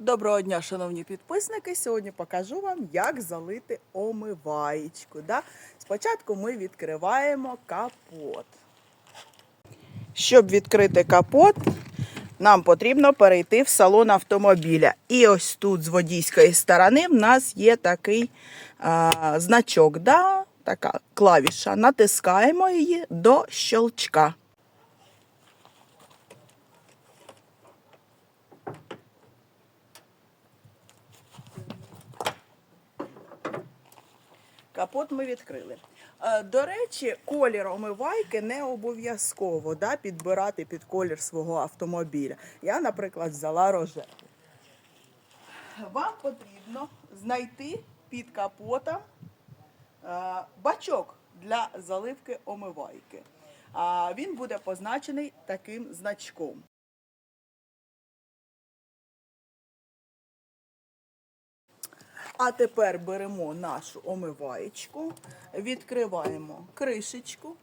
Доброго дня, шановні підписники. Сьогодні покажу вам, як залити омиваєчку. Да? Спочатку ми відкриваємо капот. Щоб відкрити капот, нам потрібно перейти в салон автомобіля. І ось тут з водійської сторони в нас є такий а, значок, да? така клавіша. Натискаємо її до щелчка. Капот ми відкрили. Е, До речі, колір омивайки не обов'язково да, підбирати під колір свого автомобіля. Я, наприклад, взяла рожевий. Вам потрібно знайти під капотом е, бачок для заливки омивайки. Він буде позначений таким значком. А тепер беремо нашу омиваєчку, відкриваємо кришечку,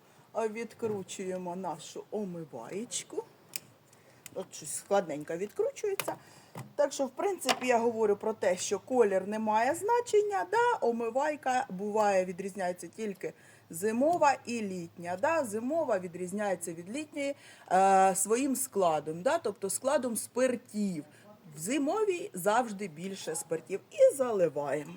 відкручуємо нашу омиваєчку. От щось складненько відкручується. Так що, в принципі, я говорю про те, що колір не має значення. Да? Омивайка буває, відрізняється тільки зимова і літня. Да? Зимова відрізняється від літньої е, своїм складом, да? тобто складом спиртів. В зимовій завжди більше спиртів. І заливаємо.